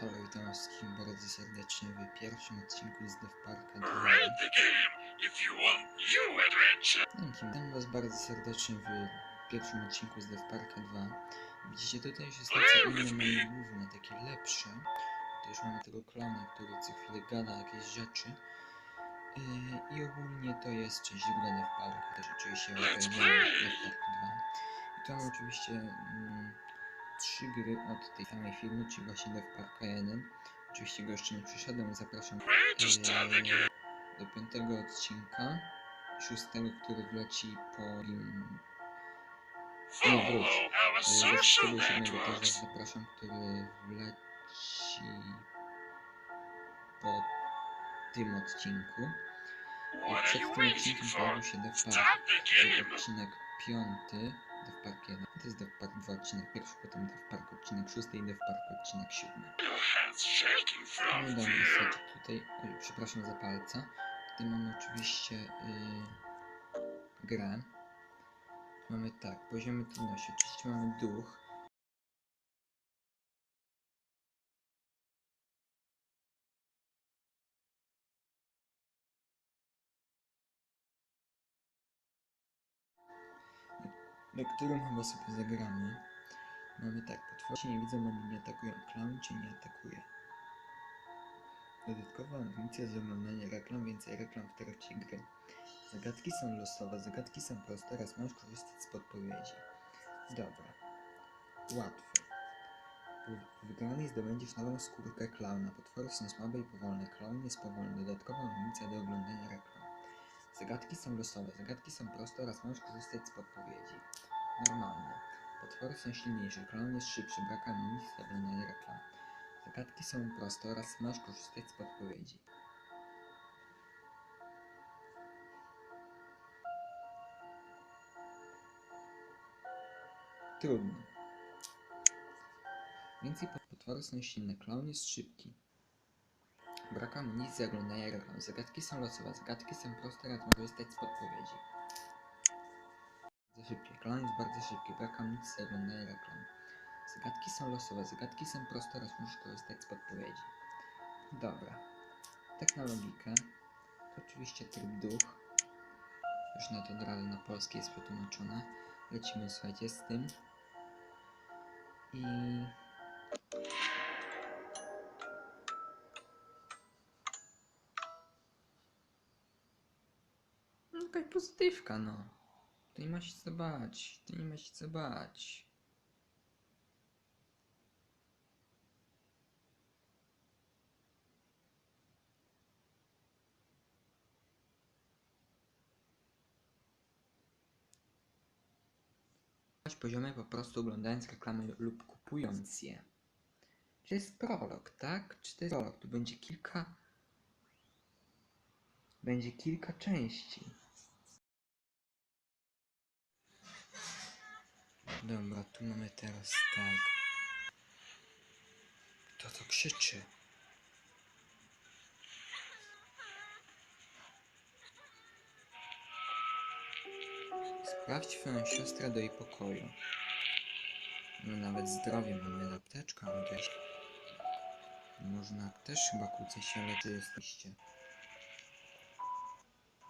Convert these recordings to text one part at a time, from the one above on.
Halo, witam was wszystkich bardzo serdecznie w pierwszym odcinku z Dev Parka 2. right the game if you want new adventure. Dzięki, witam was bardzo serdecznie w pierwszym odcinku z Dev Parka 2. Widzicie, tutaj już jest nieco inne menu główne, takie lepsze. Tu już mamy tego klona, który co chwilę gada jakieś rzeczy. Yy, I ogólnie to jest część druga Dev Parka, też oczywiście Dev Park 2. I mamy oczywiście mm, trzy gry od tej samej firmy, czyli właśnie Dev Parka 1. Oczywiście go jeszcze nie przeszedłem, zapraszam game? do piątego odcinka, szóstego, który wleci po nim. Nie, wróć. Our Do 27 też zapraszam, który wleci po tym odcinku. I przed tym odcinkiem pojawił się Dev Park. Odcinek piąty, Dev Park 1. To jest Dev Park 2, odcinek pierwszy, potem Dev Park odcinek szósty i Dev Park odcinek siódmy. Your hands shaking No from dobra, fear. niestety tutaj, oj, przepraszam za palca. Tutaj mamy oczywiście yy, grę. Mamy tak, poziomy trudności. Oczywiście mamy duch. Na którym chyba sobie zagramy. Mamy tak, potwory cię nie widzą, oni nie atakują, klaun cię nie atakuje. Dodatkowa amunicja z oglądania reklam, więcej reklam w trakcie gry. Zagadki są losowe, zagadki są proste oraz możesz korzystać z podpowiedzi. Dobra. Łatwo. Po wygranej zdobędziesz nową skórkę klauna. Potwory są słabe i powolne. Klaun jest powolny. Dodatkowa amunicja do oglądania reklam. Zagadki są losowe, zagadki są proste oraz możesz korzystać z podpowiedzi. Normalne. Potwory są silniejsze, klaun jest szybszy, brak amunicji oglądania reklam. Zagadki są proste oraz możesz korzystać z podpowiedzi. Trudno. Więcej pot- potwory są silne, klaun jest szybki. Brak amunicji oglądania reklam. Zagadki są losowe, zagadki są proste oraz możesz korzystać z podpowiedzi. Bardzo szybkie. Klaun jest bardzo szybki, brak amunicji oglądania reklam. Zagadki są losowe, zagadki są proste oraz musisz korzystać z podpowiedzi. Dobra. Tak na. To oczywiście tryb duch. Już na to razu na polski jest przetłumaczone. Lecimy, słuchajcie, z tym. I... Jakaś pozytywka, no. To nie ma się co bać. To nie ma się co bać. poziomy po prostu oglądając reklamy lub kupując je. Czy jest prolog, tak? Czy to jest prolog? Tu będzie kilka... Będzie kilka części. Dobra, tu mamy teraz tak. Kto to krzyczy? Sprawdź swoją siostrę do jej pokoju. No nawet zdrowie mamy apteczkę, ale też... Można też chyba kłócić się, ale ty jesteście.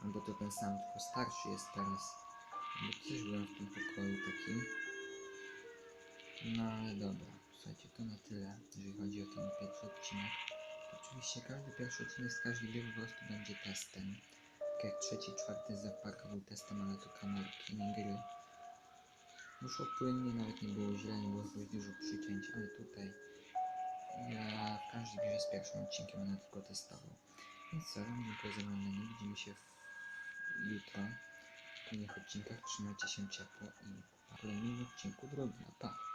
Albo to ten sam, tylko starszy jest teraz. Bo też byłem w tym pokoju takim. No ale dobra, słuchajcie, to na tyle, jeżeli chodzi o ten pierwszy odcinek. Oczywiście każdy pierwszy odcinek z każdej gry po prostu będzie testem. Tak jak trzeci, czwarty zapark był testem, ale to kamerki, nie gry. Wyszło płynnie, nawet nie było źle, nie było zbyt dużo przycięć, ale tutaj ja w każdej z pierwszym odcinkiem będę tylko testował. Więc co, dziękuję za oglądanie, widzimy się w... jutro w kolejnych odcinkach, trzymajcie się ciepło i w kolejnym odcinku drugim, pa!